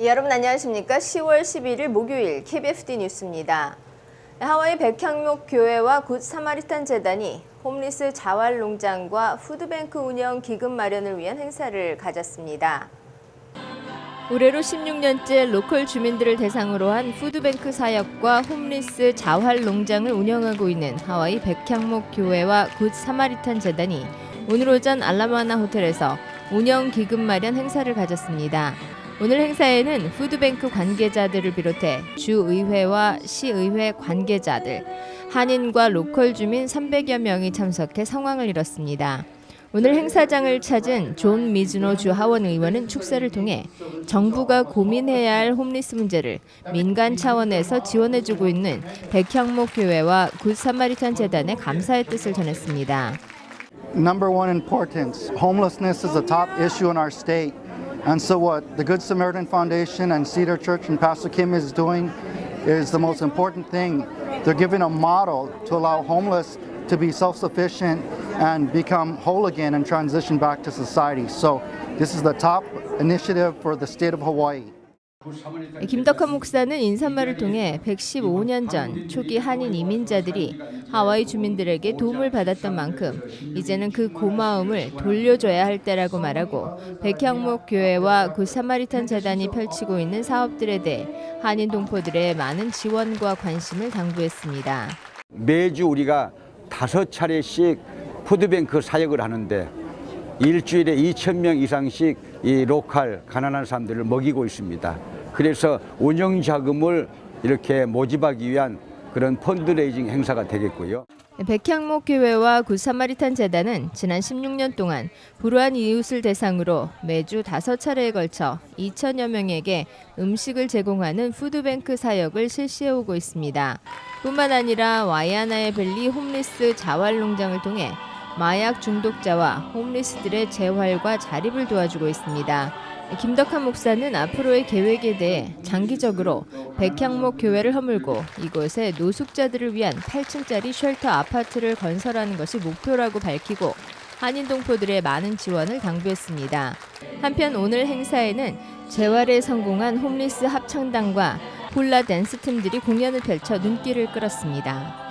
여러분 안녕하십니까? 10월 11일 목요일 KBFD 뉴스입니다. 하와이 백향목 교회와 굿 사마리탄 재단이 홈리스 자활 농장과 푸드뱅크 운영 기금 마련을 위한 행사를 가졌습니다. 올해로 16년째 로컬 주민들을 대상으로 한 푸드뱅크 사역과 홈리스 자활 농장을 운영하고 있는 하와이 백향목 교회와 굿 사마리탄 재단이 오늘 오전 알라마나 호텔에서 운영 기금 마련 행사를 가졌습니다. 오늘 행사에는 푸드뱅크 관계자들을 비롯해 주의회와 시의회 관계자들, 한인과 로컬 주민 300여 명이 참석해 상황을 이뤘습니다. 오늘 행사장을 찾은 존 미즈노 주 하원 의원은 축사를 통해 정부가 고민해야 할 홈리스 문제를 민간 차원에서 지원해주고 있는 백향목 교회와 굿 사마리탄 재단에 감사의 뜻을 전했습니다. Number one importance homelessness is a top issue in our state. And so, what the Good Samaritan Foundation and Cedar Church and Pastor Kim is doing is the most important thing. They're giving a model to allow homeless to be self sufficient and become whole again and transition back to society. So, this is the top initiative for the state of Hawaii. 김덕환 목사는 인사말을 통해 115년 전 초기 한인 이민자들이 하와이 주민들에게 도움을 받았던 만큼 이제는 그 고마움을 돌려줘야 할 때라고 말하고 백향목 교회와 굿 사마리탄 재단이 펼치고 있는 사업들에 대해 한인 동포들의 많은 지원과 관심을 당부했습니다. 매주 우리가 다섯 차례씩 푸드뱅크 사역을 하는데 일주일에 2천 명 이상씩 이 로컬 가난한 사람들을 먹이고 있습니다. 그래서 운영 자금을 이렇게 모집하기 위한 그런 펀드레이징 행사가 되겠고요. 백향목 교회와 굿 사마리탄 재단은 지난 16년 동안 불우한 이웃을 대상으로 매주 다섯 차례에 걸쳐 2천여 명에게 음식을 제공하는 푸드뱅크 사역을 실시해 오고 있습니다. 뿐만 아니라 와이아나의 밸리 홈리스 자활농장을 통해 마약 중독자와 홈리스들의 재활과 자립을 도와주고 있습니다. 김덕한 목사는 앞으로의 계획에 대해 장기적으로 백향목 교회를 허물고 이곳에 노숙자들을 위한 8층짜리 쉘터 아파트를 건설하는 것이 목표라고 밝히고 한인 동포들의 많은 지원을 당부했습니다. 한편 오늘 행사에는 재활에 성공한 홈리스 합창단과 홀라 댄스 팀들이 공연을 펼쳐 눈길을 끌었습니다.